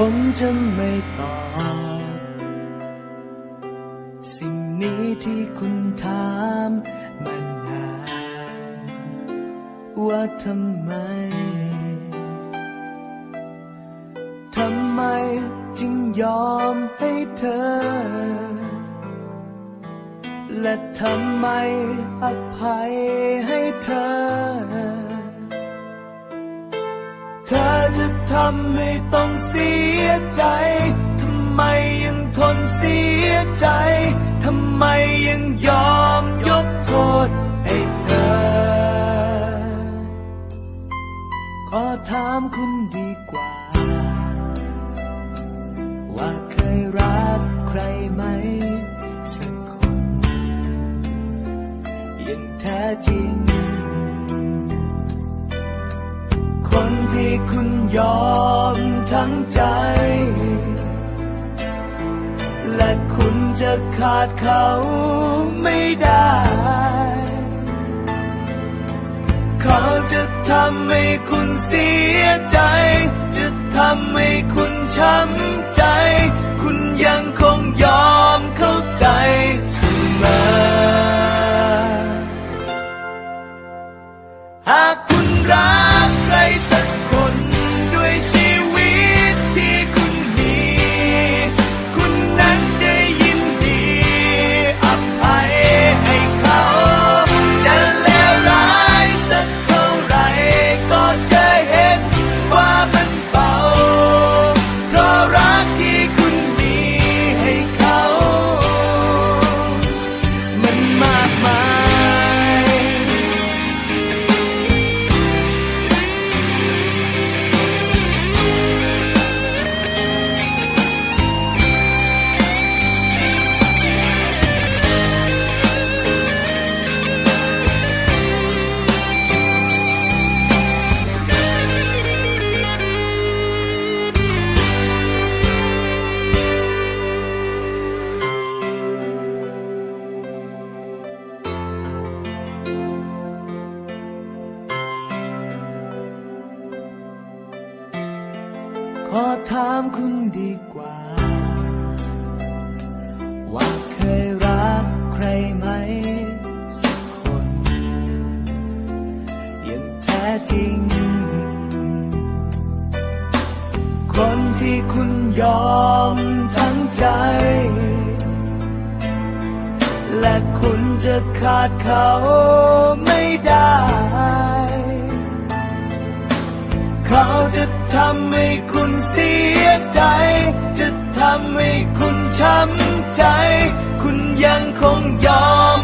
ผมจะไม่ตอบ สิ่งนี้ที่คุณถามมานาน ว่าทำไม ทำไมจึงยอมให้เธอ และทำไมอภัยำให้ต้องเสียใจ ทำไมยังทนเสียใจ ทำไมยังยอมยกโทษให้เธอ ขอถามคุณดีกว่า ว่าเคยรักใครไหม สักคนย่างแท้จริง คนที่คุณ ยอมทั้งใจ และคุณจะขาดเขาไม่ได้ เขาจะทำให้คุณเสียใจ จะทำให้คุณช้ำใจ คุณยัง ขอถามคุณดีกว่า ว่าเคยรักใครไหม สักคนอย่างแท้จริง คนที่คุณยอมทั้งใจ และคุณจะขาดเขาไม่ได้ เขาจะทำให้คุณเสียใจ จะทำให้คุณช้ำใจ คุณยังคงยอม